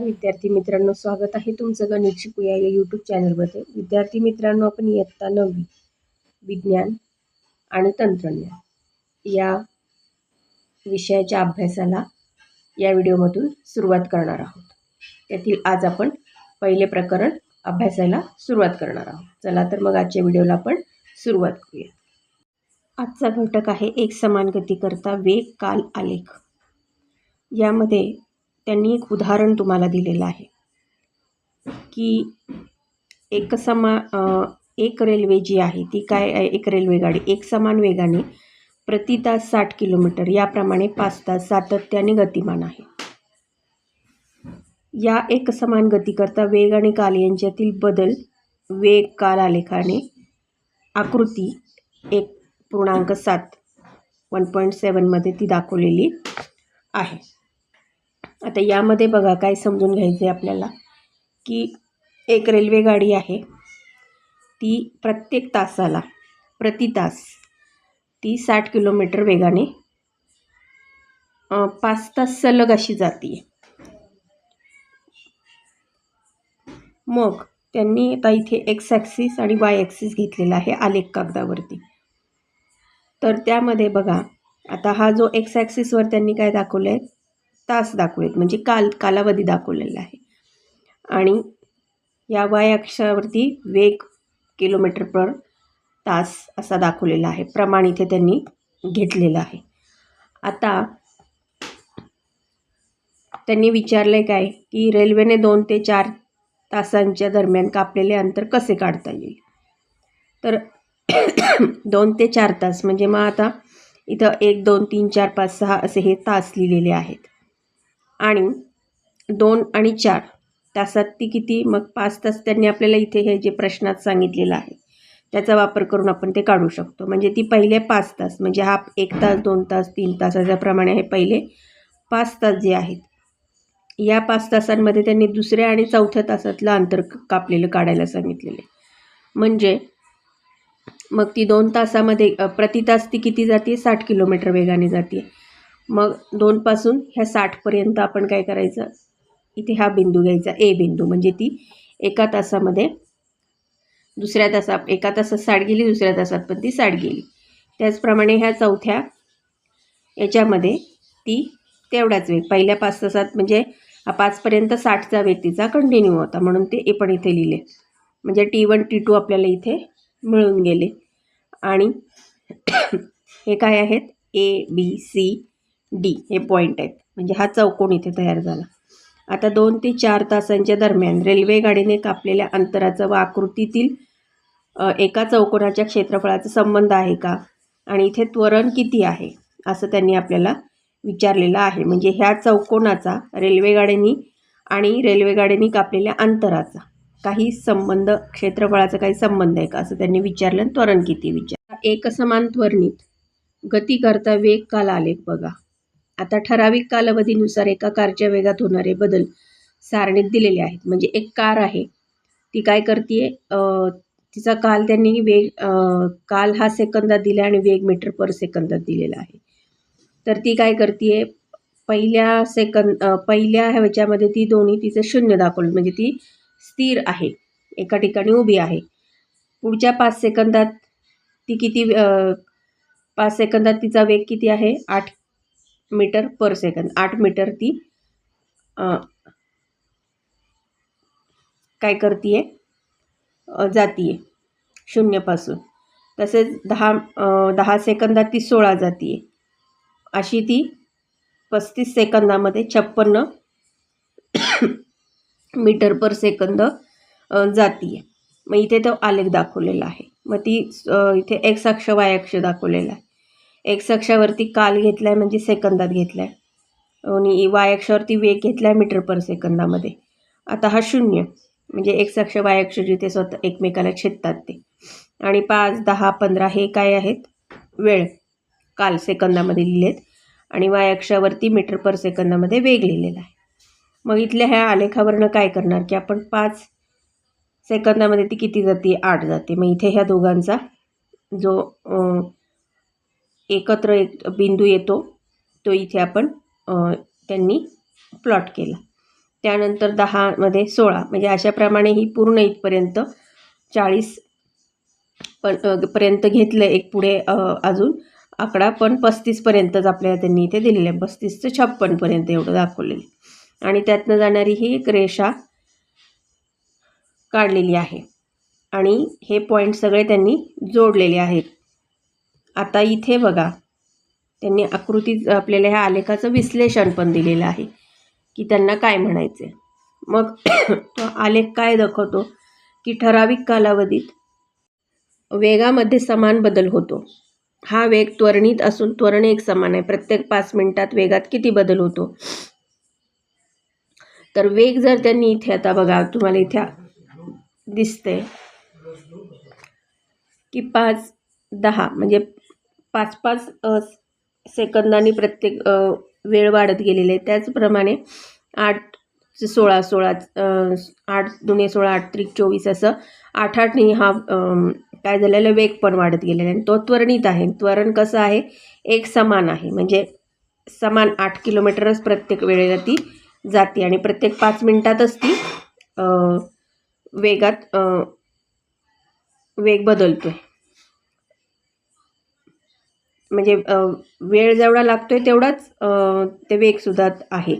नमस्कार विद्यार्थी मित्रांनो स्वागत आहे तुमचं गणित शिकूया या यूट्यूब चॅनलमध्ये विद्यार्थी मित्रांनो आपण इयत्ता नववी विज्ञान आणि तंत्रज्ञान या विषयाच्या अभ्यासाला या व्हिडिओमधून सुरुवात करणार आहोत. त्यातील आज आपण पहिले प्रकरण अभ्यासाला सुरुवात करणार आहोत. चला तर मग आजच्या व्हिडिओला आपण सुरुवात करूया. आजचा घटक आहे एक समान गती करता वेग काल आलेख. यामध्ये त्यांनी एक उदाहरण तुम्हाला दिलेलं आहे. की एक समा एक रेल्वे जी आहे ती काय एक रेल्वेगाडी एक समान वेगाने प्रति तास साठ किलोमीटर याप्रमाणे पाच तास सातत्याने गतिमान आहे. या एक समान गतीकरता वेग आणि काल यांच्यातील बदल वेग काल आलेखाने आकृती एक पूर्णांक सात वन पॉईंट सेवनमध्ये ती दाखवलेली आहे. आता यामध्ये बघा काय समजून घ्यायचं आहे आपल्याला की एक रेल्वे गाडी आहे ती प्रत्येक तासाला प्रति तास ती साठ किलोमीटर वेगाने पाच तास सलग अशी जाते मग त्यांनी आता इथे एक्स ॲक्सिस आणि वाय ॲक्सिस घेतलेला आहे आलेख कागदावरती. तर त्यामध्ये बघा आता हा जो एक्स ॲक्सिसवर त्यांनी काय दाखवलं आहे तास दाखवलेत म्हणजे काल कालावधी दाखवलेला आहे. आणि या वाय अक्षावरती वेग किलोमीटर पर तास असा दाखवलेला आहे. प्रमाण इथे त्यांनी घेतलेलं आहे. आता त्यांनी विचारलं आहे काय की रेल्वेने दोन ते चार तासांच्या दरम्यान कापलेले अंतर कसे काढता येईल? तर दोन ते चार तास म्हणजे मग आता इथं एक दोन तीन चार पाच सहा असे हे तास लिहिलेले आहेत. आणि दोन आणि चार. तासात ती किती? मग पाच तास त्यांनी आपल्याला इथे हे जे प्रश्नात सांगितलेलं आहे त्याचा वापर करून आपण ते काढू शकतो. म्हणजे ती पहिले पाच तास म्हणजे हा एक तास दोन तास तीन तासाच्याप्रमाणे हे पहिले पाच तास जे आहेत या पाच तासांमध्ये त्यांनी दुसऱ्या आणि चौथ्या तासातलं अंतर कापलेलं काढायला सांगितलेले म्हणजे मग ती दोन तासामध्ये प्रति तास ती किती जाते साठ किलोमीटर वेगाने जाते मग दोनपासून ह्या साठपर्यंत आपण काय करायचं? इथे हा बिंदू घ्यायचा ए बिंदू. म्हणजे ती एका तासामध्ये दुसऱ्या तासात एका तासात साठ गेली दुसऱ्या तासात पण ती साठ गेली. त्याचप्रमाणे ह्या चौथ्या याच्यामध्ये ती तेवढाच वेग पहिल्या पाच तासात म्हणजे हा पाचपर्यंत साठचा वेग तिचा कंटिन्यू होता. म्हणून ते ए पण इथे लिहिले. म्हणजे टी वन टी टू आपल्याला इथे मिळून गेले. आणि हे काय आहेत? ए बी सी डी हे पॉईंट आहेत. म्हणजे हा चौकोन इथे तयार झाला. आता दोन ते चार तासांच्या दरम्यान रेल्वेगाडीने कापलेल्या अंतराचं व आकृतीतील एका चौकोनाच्या क्षेत्रफळाचा संबंध आहे का? आणि इथे त्वरण किती आहे? असं त्यांनी आपल्याला विचारलेलं आहे. म्हणजे ह्या चौकोनाचा रेल्वेगाड्यांनी आणि रेल्वेगाड्यांनी कापलेल्या अंतराचा काही संबंध क्षेत्रफळाचा काही संबंध आहे का? असं त्यांनी विचारलं त्वरण किती विचार एकसमान त्वरणीत गती करता वेग काल आलेख बघा. आता ठराविक कालावधीनुसार एका कारच्या वेगात होणारे बदल सारणीत दिलेले आहेत. म्हणजे एक कार आहे. ती काय करते तिचा काल त्यांनी वेग काल हा सेकंदात दिला आणि वेग मीटर पर सेकंदात दिलेला आहे. तर ती काय करते पहिल्या सेकंद पहिल्या ह्याच्यामध्ये ती दोन्ही तिचं शून्य दाखवलं. म्हणजे ती स्थिर आहे. एका ठिकाणी उभी आहे. पुढच्या पाच सेकंदात ती किती पाच सेकंदात तिचा वेग किती आहे? आठ मीटर पर सेकंद आठ मीटर ती काय करती आहे जाती आहे शून्यपासून. तसेच दहा दहा सेकंदात ती सोळा जाती आहे अशी ती पस्तीस सेकंदामध्ये छप्पन्न मीटर पर सेकंद जाती आहे मग इथे तो आलेख दाखवलेला आहे. मग ती इथे एक्स अक्ष वाय अक्ष दाखवलेला आहे. एक्स अक्षावरती काल घेतला आहे म्हणजे सेकंदात घेतला आहे आणि वाय अक्षावरती वेग घेतला आहे मीटर पर सेकंदामध्ये. आता हा शून्य म्हणजे एक्स अक्ष वाय अक्ष जिथे स्वतः एकमेकाला छेदतात ते. आणि पाच दहा पंधरा हे काय आहेत? वेळ. काल सेकंदामध्ये लिहिलेत. आणि वाय अक्षावरती मीटर पर सेकंदामध्ये वेग लिहिलेला आहे. मग इथल्या ह्या आलेखावरनं काय करणार की आपण पाच सेकंदामध्ये ती किती जाते? आठ जाते. मग इथे ह्या दोघांचा जो एकत्र एक बिंदू येतो तो इथे आपण त्यांनी प्लॉट केला. त्यानंतर दहामध्ये सोळा म्हणजे अशाप्रमाणे ही पूर्ण इथपर्यंत चाळीस पण पर्यंत घेतलं एक पुढे अजून. आकडा पण पस्तीसपर्यंतच आपल्याला त्यांनी इथे दिलेलं. आहे पस्तीस ते छप्पनपर्यंत एवढं दाखवलेलं. आणि त्यातनं जाणारी ही एक रेषा काढलेली आहे. आणि हे पॉईंट सगळे त्यांनी जोडलेले आहेत. आता इथे बघा. त्यांनी आकृती आपल्याला ह्या आलेखाचं विश्लेषण पण दिलेलं आहे की त्यांना काय म्हणायचं आहे मग तो आलेख काय दाखवतो? की ठराविक कालावधीत वेगामध्ये समान बदल होतो. हा वेग त्वरणित असून त्वरण एक समान आहे. प्रत्येक पाच मिनिटात वेगात किती बदल होतो? तर वेग जर त्यांनी इथे आता बघा तुम्हाला इथे दिसते की पाच दहा म्हणजे पाच पाच सेकंदांनी प्रत्येक वेळ वाढत गेलेले आहे. त्याचप्रमाणे आठ सोळा सोळा आठ दुने सोळा आठ त्रिक चोवीस असं आठ आठनी हा काय झालेला वेग पण वाढत गेलेला आहे. आणि तो त्वरणित आहे. त्वरण कसं आहे? एक समान आहे. म्हणजे समान आठ किलोमीटरच प्रत्येक वेळेला ती जाते आणि प्रत्येक पाच मिनटातच ती वेगात वेग बदलतो आहे म्हणजे वेळ जेवढा लागतो आहे तेवढाच ते वेगसुद्धा आहे.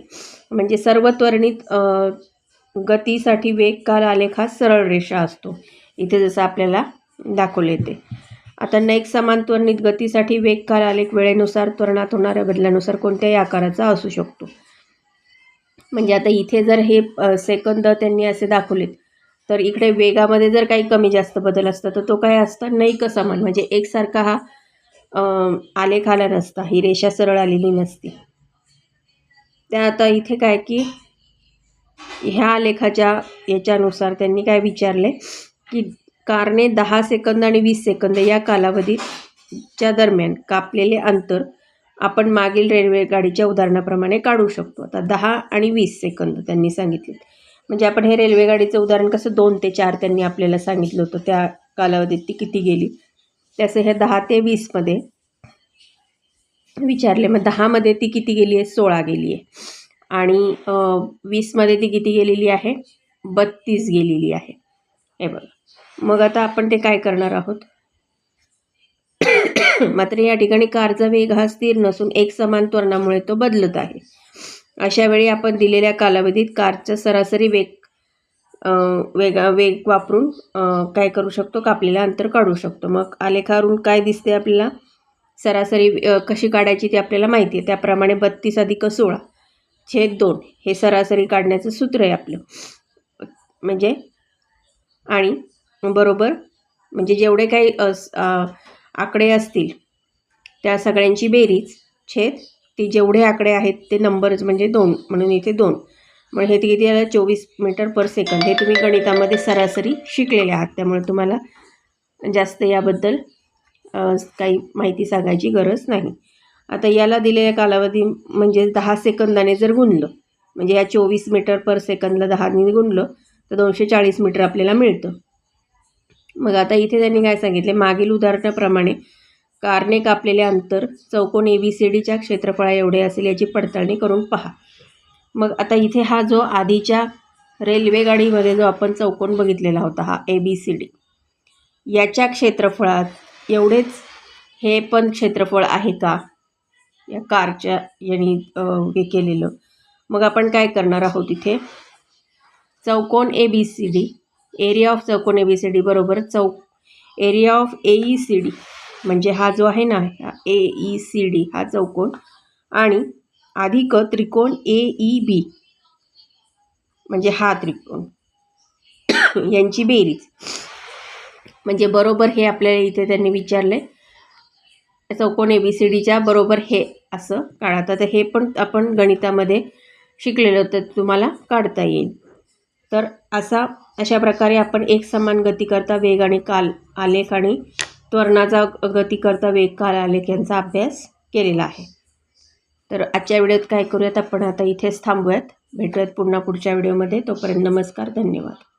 म्हणजे सर्व त्वरणित गतीसाठी वेग काल आलेख हा सरळ रेषा असतो. इथे जसं आपल्याला दाखवले ते आता नेक्स्ट समान त्वरणित गतीसाठी वेग काल आलेख वेळेनुसार त्वरणात होणाऱ्या बदलानुसार कोणत्याही आकाराचा असू शकतो. म्हणजे आता इथे जर हे सेकंद त्यांनी असे दाखवलेत तर इकडे वेगामध्ये जर काही कमी जास्त बदल असतं तर तो काय असता? नैक समान. म्हणजे एकसारखा हा आलेख आला नसता. ही रेषा सरळ आलेली नसती. त्या आता इथे काय की ह्या आलेखाच्या याच्यानुसार त्यांनी काय विचारले की कारने दहा सेकंद आणि वीस सेकंद या कालावधीच्या दरम्यान कापलेले अंतर आपण मागील रेल्वे गाडीच्या उदाहरणाप्रमाणे काढू शकतो. आता दहा आणि वीस सेकंद त्यांनी सांगितले. म्हणजे आपण हे रेल्वेगाडीचं उदाहरण कसं दोन ते चार त्यांनी आपल्याला सांगितलं होतं त्या कालावधीत ती किती गेली? त्याचं हे दहा ते वीसमध्ये विचारले. मग दहामध्ये ती किती गेली आहे? सोळा गेली आहे. आणि वीसमध्ये ती किती गेलेली आहे? बत्तीस गेलेली आहे. हे बघा. मग आता आपण ते काय करणार आहोत? मात्र या ठिकाणी कारचा वेग हा स्थिर नसून एक समान त्वरणामुळे तो बदलत आहे. अशा वेळी आपण दिलेल्या कालावधीत कारचा सरासरी वेग वेगा वेग वापरून काय करू शकतो कापलेलं अंतर काढू शकतो. मग आलेखावरून काय दिसते आपल्याला? सरासरी कशी काढायची ती आपल्याला माहिती आहे. त्याप्रमाणे बत्तीस अधिक सोळा छेद दोन हे सरासरी काढण्याचं सूत्र आहे आपलं. म्हणजे आणि बरोबर म्हणजे जेवढे काही आकडे असतील त्या सगळ्यांची बेरीज छेद ती जेवढे आकडे आहेत ते नंबरच म्हणजे दोन म्हणून इथे दोन. मग हे किती आलं चोवीस मीटर पर सेकंद हे तुम्ही गणितामध्ये सरासरी शिकलेले आहात. त्यामुळे तुम्हाला जास्त याबद्दल काही माहिती सांगायची गरज नाही. आता याला दिलेल्या कालावधी म्हणजे दहा सेकंदाने जर गुणलं म्हणजे या चोवीस मीटर पर सेकंदला दहाने गुणलं तर दोनशे चाळीस मीटर आपल्याला मिळतं. मग आता इथे त्यांनी काय सांगितले? मागील उदाहरणाप्रमाणे कारने कापलेले अंतर चौकोन ए बी सी डीच्या क्षेत्रफळा एवढे असेल याची पडताळणी करून पहा. मग आता इथे हा जो आधीच्या रेल्वेगाडीमध्ये जो आपण चौकोन बघितलेला होता हा ए बी सी डी याच्या क्षेत्रफळात एवढेच हे पण क्षेत्रफळ आहे का? या कारच्या यांनी हे केलेलं. मग आपण काय करणार आहोत इथे? चौकोन A B C D area of चौकोन ए बी सी डी बरोबर चौ area of A E C D म्हणजे हा जो आहे ना ए ई सी डी हा चौकोन आणि अधिक त्रिकोण ए ई बी म्हणजे हा त्रिकोण. यांची बेरीज. म्हणजे बरोबर हे आपल्याला इथे त्यांनी विचारलं आहे चौकोन ए बी सी डीच्या बरोबर हे असं काढा तर हे पण आपण गणितामध्ये शिकलेलं तर तुम्हाला काढता येईल. तर असा अशा प्रकारे आपण एक समान गती करता वेग आणि काल आलेख आणि त्वरणाचा गती करता वेग काल आलेख यांचा अभ्यास केलेला आहे. तर आजच्या व्हिडिओत काय करूयात आपण? आता इथेच थांबूयात. भेटूयात पुन्हा पुढच्या व्हिडिओमध्ये. तोपर्यंत नमस्कार धन्यवाद.